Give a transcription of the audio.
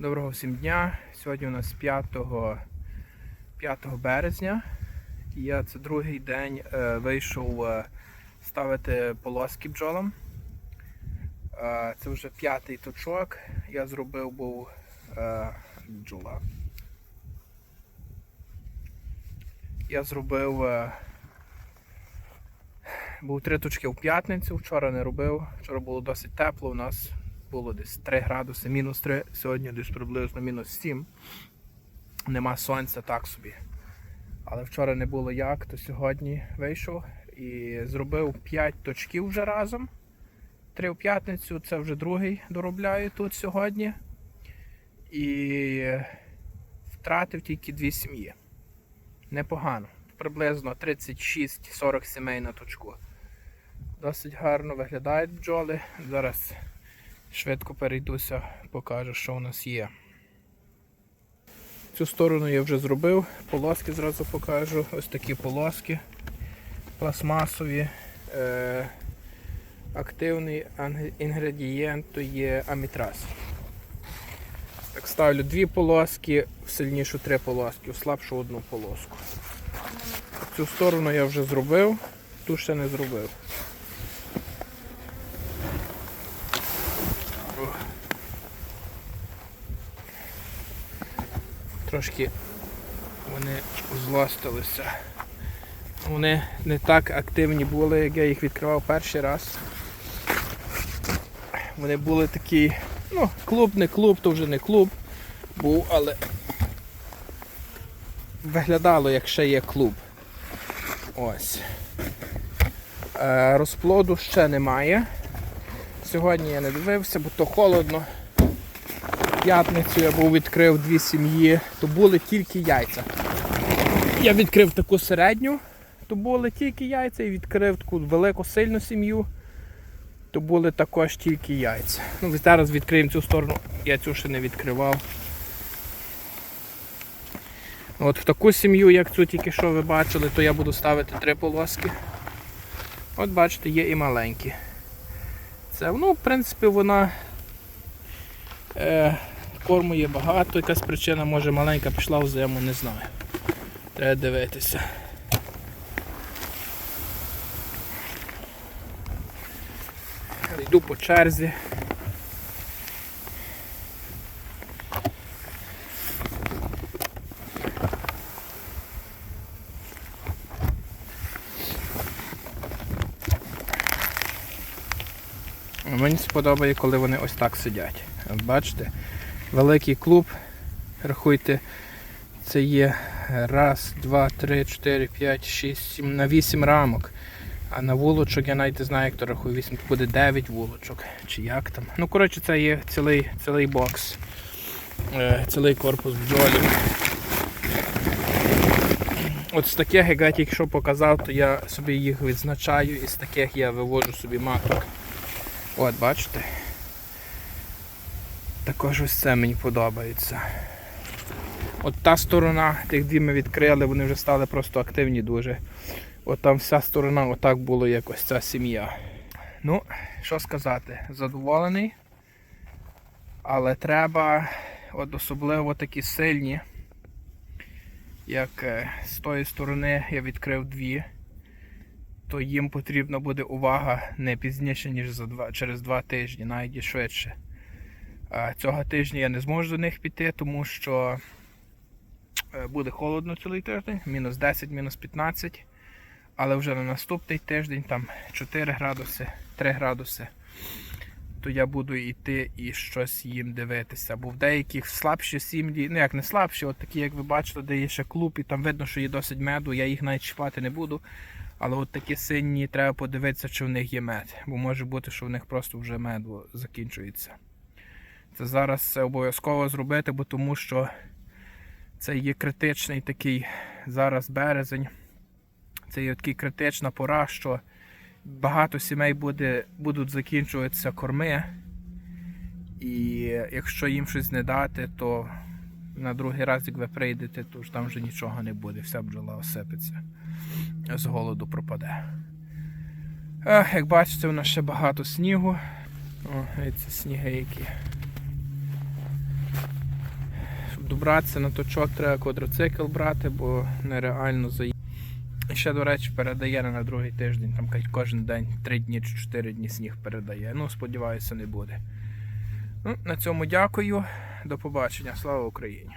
Доброго всім дня. Сьогодні у нас 5, 5 березня. Я це другий день е, вийшов е, ставити полоски бджолам. Е, це вже п'ятий точок. Я зробив був е, бджола. Я зробив е, був три точки в п'ятницю, вчора не робив. Вчора було досить тепло у нас було десь 3 градуси, мінус 3, сьогодні десь приблизно мінус 7. Нема сонця так собі. Але вчора не було як, то сьогодні вийшов і зробив 5 точків вже разом. Три в п'ятницю, це вже другий доробляю тут сьогодні. І втратив тільки дві сім'ї. Непогано. Приблизно 36-40 сімей на точку. Досить гарно виглядають бджоли. Зараз Швидко перейдуся, покажу, що у нас є. Цю сторону я вже зробив, полоски зразу покажу. Ось такі полоски пластмасові. Е, Активний інгредієнт то є амітраз. Так, ставлю дві полоски, в сильнішу три полоски, в слабшу одну полоску. Цю сторону я вже зробив, ту ще не зробив. Трошки вони злостилися. Вони не так активні були, як я їх відкривав перший раз. Вони були такі, ну, клуб не клуб, то вже не клуб був, але виглядало, як ще є клуб. Ось. Е, розплоду ще немає. Сьогодні я не дивився, бо то холодно п'ятницю я був відкрив дві сім'ї, то були тільки яйця. Я відкрив таку середню, то були тільки яйця, і відкрив таку велику сильну сім'ю, то були також тільки яйця. Ну, Зараз відкриємо цю сторону, я цю ще не відкривав. От в таку сім'ю, як цю тільки що ви бачили, то я буду ставити три полоски. От бачите, є і маленькі. Це, ну, в принципі, вона корму є багато, якась причина, може маленька пішла в зиму, не знаю. Треба дивитися. Йду по черзі. Мені сподобає, коли вони ось так сидять. Бачите, великий клуб, рахуйте, це є раз, два, три, чотири, п'ять, шість, сім, на вісім рамок. А на вулочок я навіть не знаю, як то рахую, вісім, буде 9 вулочок. Чи як там. Ну, коротше, це є цілий, цілий бокс. Е, цілий корпус бджолів. От з таких, як я тільки що показав, то я собі їх відзначаю і з таких я вивожу собі маток. От, бачите? Також ось це мені подобається. От та сторона, тих дві ми відкрили, вони вже стали просто активні дуже. От там вся сторона отак було як ось ця сім'я. Ну, що сказати, задоволений. Але треба от особливо такі сильні, як е, з тої сторони я відкрив дві, то їм потрібна буде увага не пізніше, ніж за два, через два тижні, навіть швидше. Цього тижня я не зможу до них піти, тому що е, буде холодно цілий тиждень, мінус 10, мінус 15. Але вже на наступний тиждень, там 4 градуси, 3 градуси, то я буду йти і щось їм дивитися. Бо в деяких слабші сім'ї, ну як не слабші, от такі, як ви бачите, де є ще клуб, і там видно, що є досить меду, я їх навіть чіпати не буду. Але от такі синні треба подивитися, чи в них є мед. Бо може бути, що в них просто вже мед закінчується. Це зараз це обов'язково зробити, бо тому що це є критичний такий зараз березень. Це є такий критична пора, що багато сімей буде, будуть закінчуватися корми. І якщо їм щось не дати, то на другий раз, як ви прийдете, то ж там вже нічого не буде, вся бджола осипеться, з голоду пропаде. Ех, як бачите, у нас ще багато снігу. О, і сніги які. добратися на точок, треба квадроцикл брати, бо нереально заїхати. І ще, до речі, передає на другий тиждень, там кожен день 3 дні чи 4 дні сніг передає. Ну, сподіваюся, не буде. Ну, на цьому дякую. До побачення. Слава Україні!